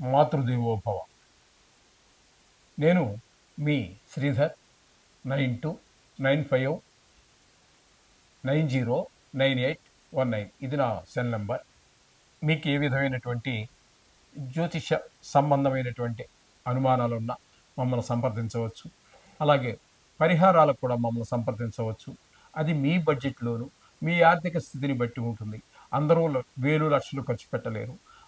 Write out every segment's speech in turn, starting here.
మాతృదేవోభవ. నేను మీ Sridhar nine two nine five nine zero nine eight one nine. ఇది నా cell number. మీకు ఏ విధమైనటువంటి జ్యోతిష సంబంధమైనటువంటి అనుమానాలు ఉన్నా మమ్మల్ని సంప్రదించవచ్చు. అలాగే పరిహారాలకు కూడా మమ్మల్ని సంప్రదించవచ్చు. అది మీ బడ్జెట్లోను మీ ఆర్థిక స్థితిని బట్టి ఉంటుంది. అందరూ వేలు లక్షలు ఖర్చు పెట్టలేరు.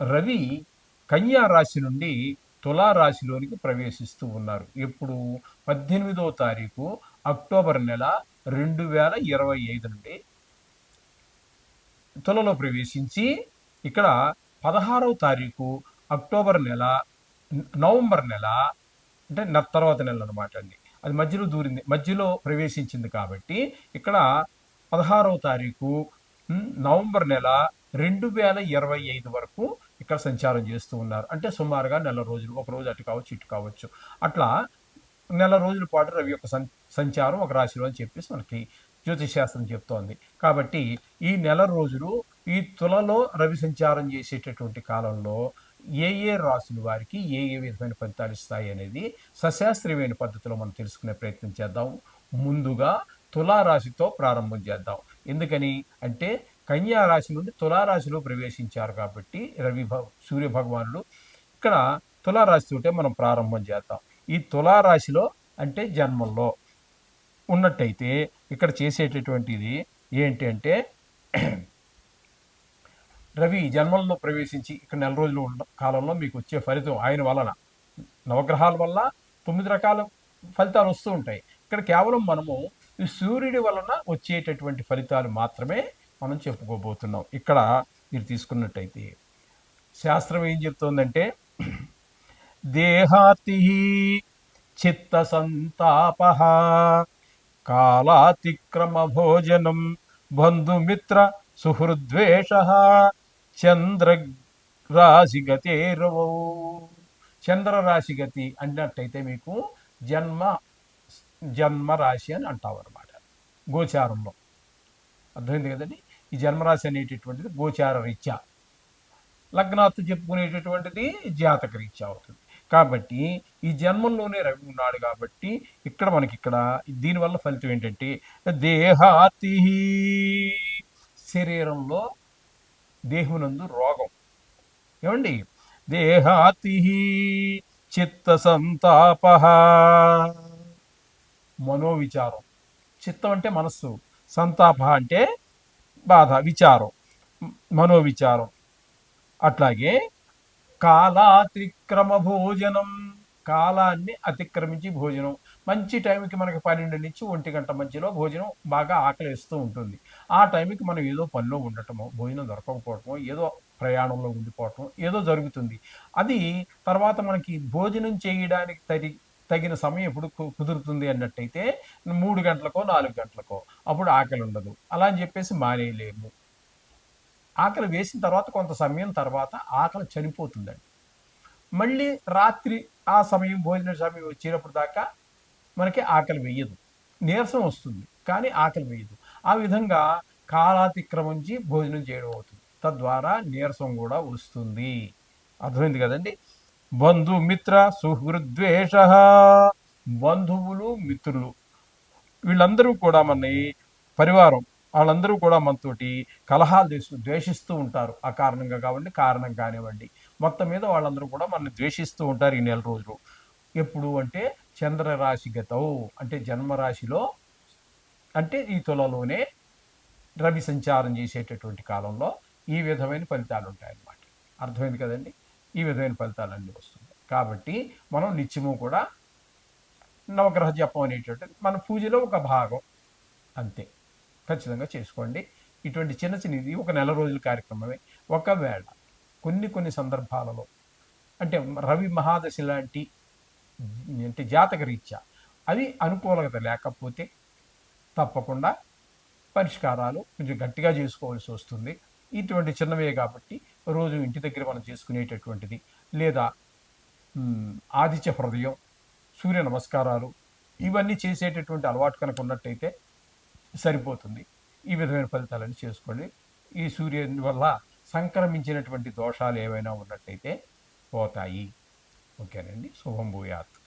రవి కన్యా రాశి నుండి తులా రాశిలోనికి ప్రవేశిస్తూ ఉన్నారు. ఇప్పుడు పద్దెనిమిదో తారీఖు అక్టోబర్ నెల రెండు వేల ఇరవై ఐదు నుండి తులలో ప్రవేశించి ఇక్కడ పదహారవ తారీఖు అక్టోబర్ నెల నవంబర్ నెల అంటే తర్వాత నెల అనమాట అండి. అది మధ్యలో దూరింది మధ్యలో ప్రవేశించింది కాబట్టి ఇక్కడ పదహారవ తారీఖు నవంబర్ నెల రెండు వేల ఇరవై ఐదు వరకు ఇక్కడ సంచారం చేస్తూ ఉన్నారు. అంటే సుమారుగా నెల రోజులు ఒక రోజు అటు కావచ్చు ఇటు కావచ్చు. అట్లా నెల రోజుల పాటు రవి యొక్క సం సంచారం ఒక రాశిలో అని చెప్పేసి మనకి జ్యోతిష్ శాస్త్రం చెప్తోంది. కాబట్టి ఈ నెల రోజులు ఈ తులలో రవి సంచారం చేసేటటువంటి కాలంలో ఏ ఏ రాసుల వారికి ఏ ఏ విధమైన ఫలితాలు ఇస్తాయి అనేది సశాస్త్రీయమైన పద్ధతిలో మనం తెలుసుకునే ప్రయత్నం చేద్దాం. ముందుగా తులా రాశితో ప్రారంభం చేద్దాం. ఎందుకని అంటే కన్యా రాశి నుండి తులారాశిలో ప్రవేశించారు కాబట్టి రవి సూర్య భగవానుడు ఇక్కడ తులారాశితోటే మనం ప్రారంభం చేద్దాం. ఈ తులారాశిలో అంటే జన్మంలో ఉన్నట్టయితే ఇక్కడ చేసేటటువంటిది ఏంటి అంటే రవి జన్మంలో ప్రవేశించి ఇక్కడ నెల రోజులు ఉన్న కాలంలో మీకు వచ్చే ఫలితం ఆయన వలన నవగ్రహాల వల్ల తొమ్మిది రకాల ఫలితాలు వస్తూ ఉంటాయి. ఇక్కడ కేవలం మనము ఈ సూర్యుడి వలన వచ్చేటటువంటి ఫలితాలు మాత్రమే మనం చెప్పుకోబోతున్నాం. ఇక్కడ మీరు తీసుకున్నట్టయితే శాస్త్రం ఏం చెప్తోందంటే దేహాతి చిత్త సంతాప కాలాతిక్రమ భోజనం బంధుమిత్ర సుహృద్వేష చంద్రరాశి చంద్రరాశిగతి అన్నట్టయితే మీకు జన్మ జన్మ రాశి అని అంటాం అనమాట గోచారంలో. అర్థమైంది కదండి? ఈ జన్మరాశి అనేటటువంటిది గోచార రీత్యా. లగ్నాత్తు చెప్పుకునేటటువంటిది జాతక రీత్యా అవుతుంది. కాబట్టి ఈ జన్మంలోనే రవి ఉన్నాడు కాబట్టి ఇక్కడ మనకి ఇక్కడ దీనివల్ల ఫలితం ఏంటంటే దేహాతి శరీరంలో దేహమునందు రోగం. ఏమండి? దేహాతి చిత్త సంతాప మనోవిచారం. చిత్తం అంటే మనస్సు. సంతాప అంటే బాధ విచారం మనోవిచారం. అట్లాగే కాలాతిక్రమ భోజనం కాలాన్ని అతిక్రమించి భోజనం. మంచి టైంకి మనకి పన్నెండు నుంచి ఒంటి గంట మధ్యలో భోజనం బాగా ఆకలిస్తూ ఉంటుంది. ఆ టైంకి మనం ఏదో పనిలో ఉండటమో భోజనం దొరకకపోవటమో ఏదో ప్రయాణంలో ఉండిపోవటం ఏదో జరుగుతుంది. అది తర్వాత మనకి భోజనం చేయడానికి తగి తగిన సమయం ఎప్పుడు కు- కుదురుతుంది అన్నట్టయితే మూడు గంటలకో నాలుగు గంటలకో అప్పుడు ఆకలి ఉండదు. అలా అని చెప్పేసి మానేయలేము. ఆకలి వేసిన తర్వాత కొంత సమయం తర్వాత ఆకలి చనిపోతుందండి. మళ్ళీ రాత్రి ఆ సమయం భోజన సమయం వచ్చినప్పుడు దాకా మనకి ఆకలి వేయదు. నీరసం వస్తుంది కానీ ఆకలి వేయదు. ఆ విధంగా కాలాతిక్రమించి భోజనం చేయడం అవుతుంది. తద్వారా నీరసం కూడా వస్తుంది. అర్థమైంది కదండి? బంధుమిత్ర సుహృద్వేష బంధువులు మిత్రులు. వీళ్ళందరూ కూడా మన పరివారం వాళ్ళందరూ కూడా మనతోటి కలహాలు చేస్తూ ద్వేషిస్తూ ఉంటారు. ఆ కారణంగా కావండి కారణం కానివ్వండి. మొత్తం మీద వాళ్ళందరూ కూడా మనల్ని ద్వేషిస్తూ ఉంటారు ఈ నెల రోజులు. ఎప్పుడు అంటే చంద్రరాశి గతవు అంటే జన్మరాశిలో అంటే ఈ తులలోనే రవి సంచారం చేసేటటువంటి కాలంలో ఈ విధమైన ఫలితాలు ఉంటాయన్నమాట. అర్థమైంది కదండి? ఈ విధమైన ఫలితాలు అన్నీ వస్తుంది కాబట్టి మనం నిత్యము కూడా నవగ్రహ జపం అనేటువంటిది మన పూజలో ఒక భాగం. అంతే. ఖచ్చితంగా చేసుకోండి. ఇటువంటి చిన్న చిన్న ఇది ఒక నెల రోజుల కార్యక్రమమే. ఒకవేళ కొన్ని కొన్ని సందర్భాలలో అంటే రవి మహాదశి లాంటి అంటే జాతక రీత్యా అది అనుకూలత లేకపోతే తప్పకుండా పరిష్కారాలు కొంచెం గట్టిగా చేసుకోవాల్సి వస్తుంది. ఇటువంటి చిన్నవే కాబట్టి రోజు ఇంటి దగ్గర మనం చేసుకునేటటువంటిది లేదా ఆదిత్య హృదయం సూర్య నమస్కారాలు ఇవన్నీ చేసేటటువంటి అలవాటు కనుక ఉన్నట్టయితే సరిపోతుంది. ఈ విధమైన ఫలితాలను చేసుకోండి. ఈ సూర్యుని వల్ల సంక్రమించినటువంటి దోషాలు ఏవైనా ఉన్నట్టయితే పోతాయి. ఓకేనండి. శుభం భూయాత్.